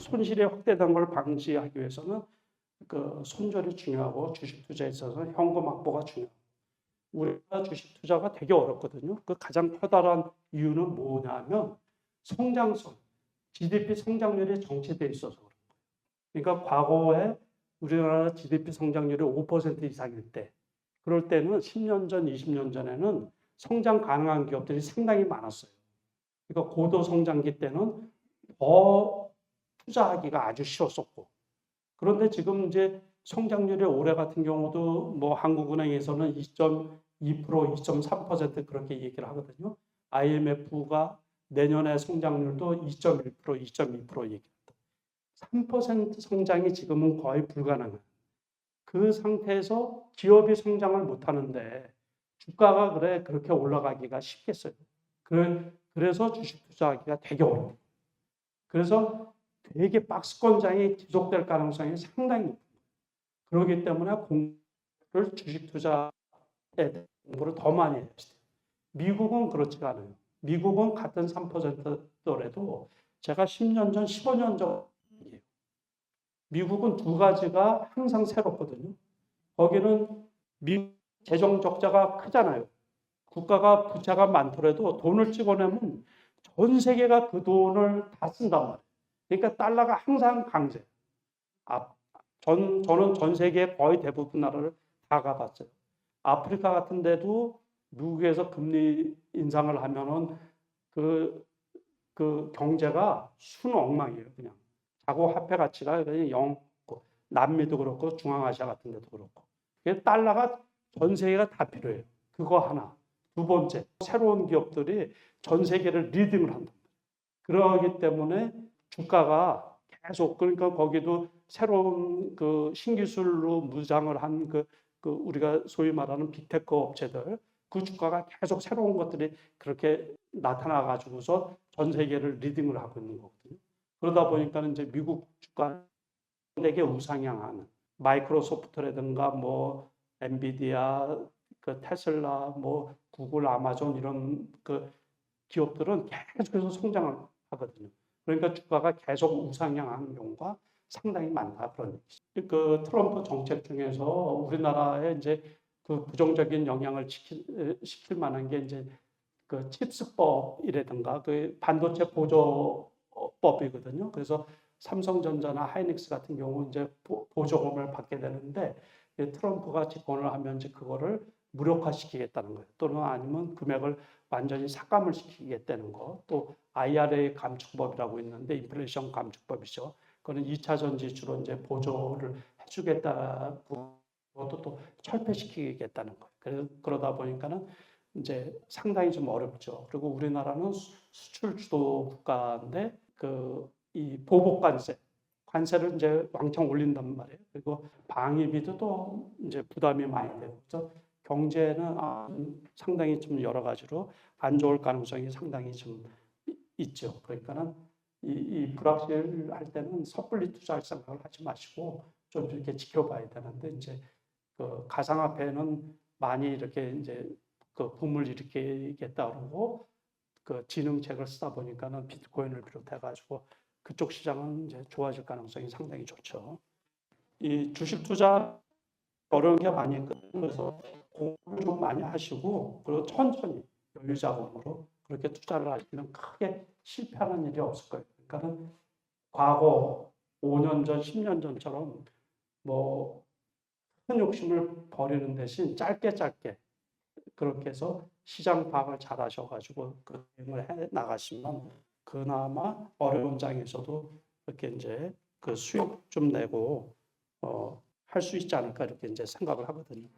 손실이 확대된 걸 방지하기 위해서는 그 손절이 중요하고 주식 투자에 있어서 현금 확보가 중요해요. 우리가 주식 투자가 되게 어렵거든요. 그 가장 커다란 이유는 뭐냐면 성장성, GDP 성장률이 정체돼 있어서 그런 거예요. 그러니까 과거에 우리나라 GDP 성장률이 5% 이상일 때, 그럴 때는 10년 전, 20년 전에는 성장 가능한 기업들이 상당히 많았어요. 그러니까 고도 성장기 때는 더 투자하기가 아주 쉬웠었고, 그런데 지금 이제 성장률이 올해 같은 경우도 뭐 한국은행에서는 2.2%, 2.3% 그렇게 얘기를 하거든요. IMF가 내년에 성장률도 2.1%, 2.2% 얘기합니다. 3% 성장이 지금은 거의 불가능한 그 상태에서 기업이 성장을 못 하는데 주가가 그래 그렇게 올라가기가 쉽겠어요. 그- 그래서 주식 투자하기가 되게 어려워요. 그래서 되게 박스권장이 지속될 가능성이 상당히 높아요. 그렇기 때문에 공부를 주식 투자에 공부를 더 많이 해야 돼요. 미국은 그렇지가 않아요. 미국은 같은 3%더라도 제가 10년 전, 15년 전 얘기해요. 미국은 두 가지가 항상 새롭거든요. 거기는 미 재정 적자가 크잖아요. 국가가 부채가 많더라도 돈을 찍어내면 전 세계가 그 돈을 다 쓴단 말이에요. 그러니까 달러가 항상 강세. 아, 전, 저는 전 세계 거의 대부분 나라를 다 가봤어요. 아프리카 같은 데도 미국에서 금리 인상을 하면은 그, 그 경제가 순엉망이에요, 그냥. 자고 화폐 가치가 그냥 영, 남미도 그렇고 중앙아시아 같은 데도 그렇고. 달러가 전 세계가 다 필요해요. 그거 하나. 두 번째, 새로운 기업들이 전 세계를 리딩을 한다. 그러기 때문에 주가가 계속 그러니까 거기도 새로운 그 신기술로 무장을 한 그 그 우리가 소위 말하는 빅테크 업체들 그 주가가 계속 새로운 것들이 그렇게 나타나 가지고서 전 세계를 리딩을 하고 있는 거거든요. 그러다 보니까 이제 미국 주가 되게 우상향하는 마이크로소프트라든가 뭐 엔비디아, 그 테슬라, 뭐 구글, 아마존 이런 그 기업들은 계속해서 성장을 하거든요. 그러니까 주가가 계속 우상향하는 경우가 상당히 많다 그런 얘기죠. 그 트럼프 정책 중에서 우리나라에 이제 그 부정적인 영향을 시킬, 시킬 만한 게 이제 그 칩스법이라든가 그 반도체 보조법이거든요. 그래서 삼성전자나 하이닉스 같은 경우 이제 보- 보조금을 받게 되는데 이 트럼프가 집권을 하면 이제 그거를 무력화시키겠다는 거예요. 또는 아니면 금액을 완전히 삭감을 시키겠다는 거. 또 IRA 감축법이라고 있는데 인플레이션 감축법이죠. 그거는 2차 전지 주로 이제 보조를 해주겠다고 그것도 또 철폐시키겠다는 거예요. 그래서 그러다 보니까는 이제 상당히 좀 어렵죠. 그리고 우리나라는 수- 수출 주도 국가인데 그 이 보복 관세 관세를 이제 왕창 올린단 말이에요. 그리고 방위비도 또 이제 부담이 많이 되고 그래서 경제는 아, 상당히 좀 여러 가지로 안 좋을 가능성이 상당히 좀 이- 있죠. 그러니까는 이, 이 불확실할 때는 섣불리 투자할 생각을 하지 마시고 좀 이렇게 지켜봐야 되는데 이제 그 가상화폐는 많이 이렇게 이제 그 붐을 일으키겠다 그러고 그 지능책을 쓰다 보니까는 비트코인을 비롯해 가지고 그쪽 시장은 이제 좋아질 가능성이 상당히 좋죠. 이 주식 투자 어려운 게 많이 있거든요. 그래서 공부를 좀 많이 하시고 그리고 천천히 여유 자금으로 그렇게 투자를 하시면 크게 실패하는 일이 없을 거예요. 그러니까는 과거 5년 전, 10년 전처럼 뭐 큰 욕심을 버리는 대신 짧게 짧게 그렇게 해서 시장 파악을 잘 하셔가지고 그 대응을 해 나가시면 그나마 어려운 장에서도 이렇게 이제 그 수익 좀 내고 어, 할 수 있지 않을까 이렇게 이제 생각을 하거든요.